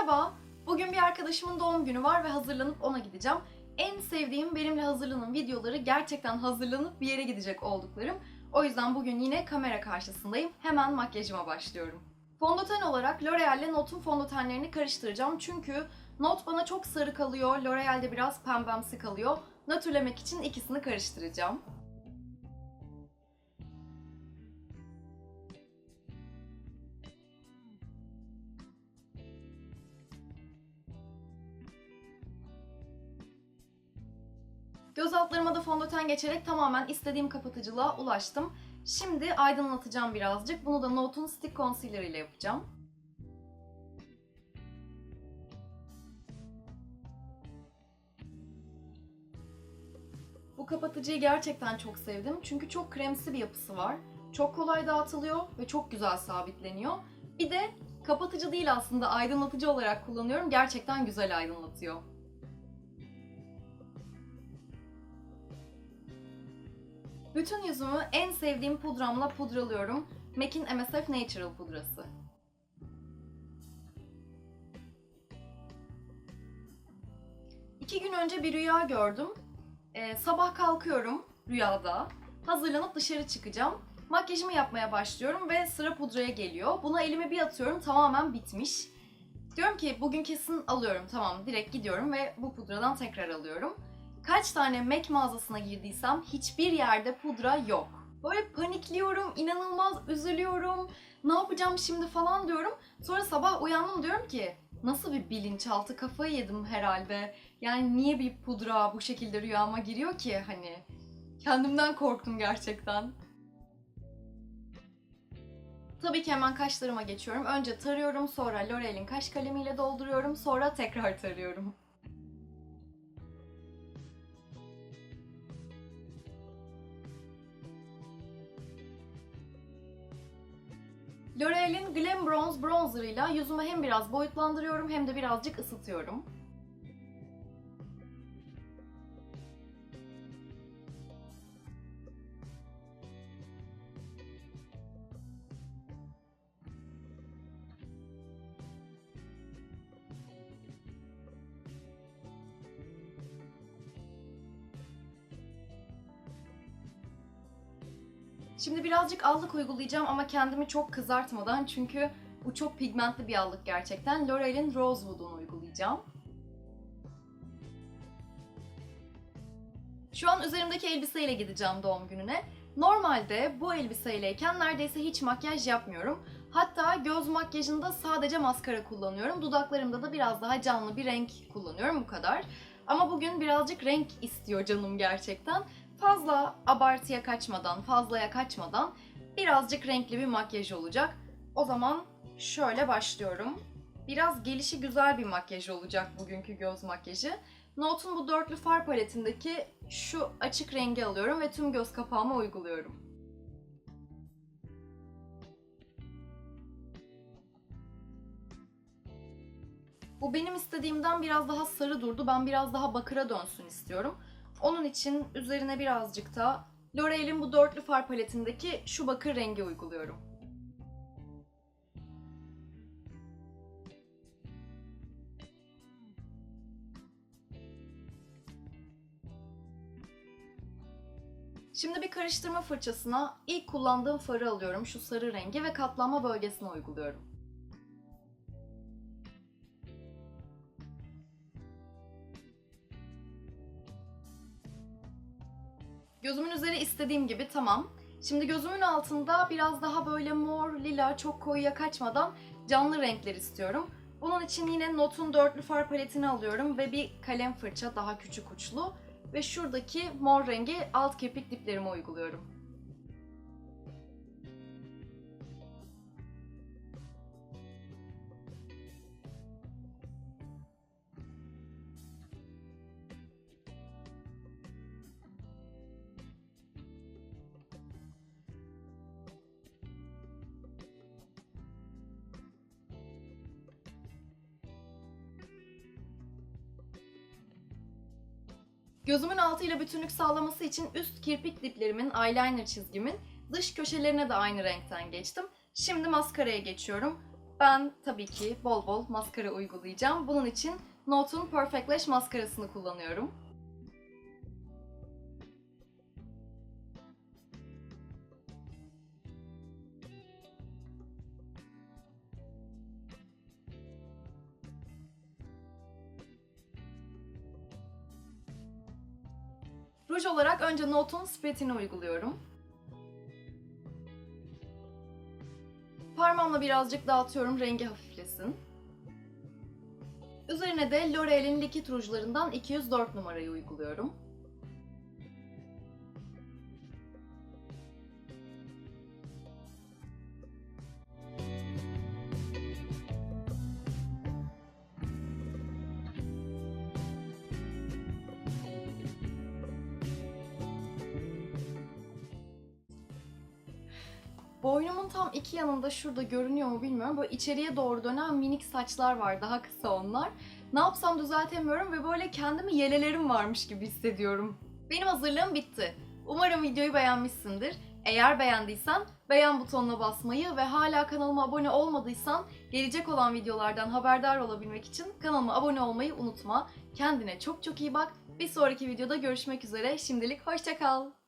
Merhaba, bugün bir arkadaşımın doğum günü var ve hazırlanıp ona gideceğim. En sevdiğim benimle hazırlanan videoları gerçekten hazırlanıp bir yere gidecek olduklarım. O yüzden bugün yine kamera karşısındayım. Hemen makyajıma başlıyorum. Fondöten olarak L'Oreal ile Not'un fondötenlerini karıştıracağım. Çünkü Not bana çok sarı kalıyor, L'Oreal de biraz pembemsi kalıyor. Nötrlemek için ikisini karıştıracağım. Göz altlarıma da fondöten geçerek tamamen istediğim kapatıcılığa ulaştım. Şimdi aydınlatacağım birazcık. Bunu da Note'un Stick Concealer ile yapacağım. Bu kapatıcıyı gerçekten çok sevdim. Çünkü çok kremsi bir yapısı var. Çok kolay dağıtılıyor ve çok güzel sabitleniyor. Bir de kapatıcı değil aslında aydınlatıcı olarak kullanıyorum. Gerçekten güzel aydınlatıyor. Bütün yüzümü en sevdiğim pudramla pudralıyorum. MAC'in MSF Natural pudrası. İki gün önce bir rüya gördüm. Ee, sabah kalkıyorum rüyada. Hazırlanıp dışarı çıkacağım. Makyajımı yapmaya başlıyorum ve sıra pudraya geliyor. Buna elimi bir atıyorum tamamen bitmiş. Diyorum ki bugün kesin alıyorum tamam direkt gidiyorum ve bu pudradan tekrar alıyorum. Kaç tane MAC mağazasına girdiysem hiçbir yerde pudra yok. Böyle panikliyorum, inanılmaz üzülüyorum. Ne yapacağım şimdi falan diyorum. Sonra sabah uyandım diyorum ki nasıl bir bilinçaltı kafayı yedim herhalde. Yani niye bir pudra bu şekilde rüyama giriyor ki hani. Kendimden korktum gerçekten. Tabii ki hemen kaşlarıma geçiyorum. Önce tarıyorum, sonra L'Oreal'in kaş kalemiyle dolduruyorum, sonra tekrar tarıyorum. L'Oreal'in Glam Bronze Bronzer ile yüzümü hem biraz boyutlandırıyorum hem de birazcık ısıtıyorum. Şimdi birazcık allık uygulayacağım ama kendimi çok kızartmadan çünkü bu çok pigmentli bir allık gerçekten. L'Oreal'in Rosewood'unu uygulayacağım. Şu an üzerimdeki elbiseyle gideceğim doğum gününe. Normalde bu elbiseyleyken neredeyse hiç makyaj yapmıyorum. Hatta göz makyajında sadece maskara kullanıyorum. Dudaklarımda da biraz daha canlı bir renk kullanıyorum bu kadar. Ama bugün birazcık renk istiyor canım gerçekten fazla abartıya kaçmadan, fazlaya kaçmadan birazcık renkli bir makyaj olacak. O zaman şöyle başlıyorum. Biraz gelişi güzel bir makyaj olacak bugünkü göz makyajı. Note'un bu dörtlü far paletindeki şu açık rengi alıyorum ve tüm göz kapağıma uyguluyorum. Bu benim istediğimden biraz daha sarı durdu. Ben biraz daha bakıra dönsün istiyorum. Onun için üzerine birazcık da L'Oreal'in bu dörtlü far paletindeki şu bakır rengi uyguluyorum. Şimdi bir karıştırma fırçasına ilk kullandığım farı alıyorum, şu sarı rengi ve katlanma bölgesine uyguluyorum. Gözümün üzeri istediğim gibi tamam. Şimdi gözümün altında biraz daha böyle mor, lila, çok koyuya kaçmadan canlı renkler istiyorum. Bunun için yine Note'un dörtlü far paletini alıyorum ve bir kalem fırça daha küçük uçlu. Ve şuradaki mor rengi alt kirpik diplerime uyguluyorum. Gözümün altıyla bütünlük sağlaması için üst kirpik diplerimin, eyeliner çizgimin dış köşelerine de aynı renkten geçtim. Şimdi maskaraya geçiyorum. Ben tabii ki bol bol maskara uygulayacağım. Bunun için Note'un Perfect Lash maskarasını kullanıyorum. Ruj olarak önce Note'un Spread'ini uyguluyorum. Parmağımla birazcık dağıtıyorum rengi hafiflesin. Üzerine de L'Oreal'in likit rujlarından 204 numarayı uyguluyorum. Boynumun tam iki yanında şurada görünüyor mu bilmiyorum. Böyle içeriye doğru dönen minik saçlar var. Daha kısa onlar. Ne yapsam düzeltemiyorum ve böyle kendimi yelelerim varmış gibi hissediyorum. Benim hazırlığım bitti. Umarım videoyu beğenmişsindir. Eğer beğendiysen beğen butonuna basmayı ve hala kanalıma abone olmadıysan gelecek olan videolardan haberdar olabilmek için kanalıma abone olmayı unutma. Kendine çok çok iyi bak. Bir sonraki videoda görüşmek üzere. Şimdilik hoşça kal.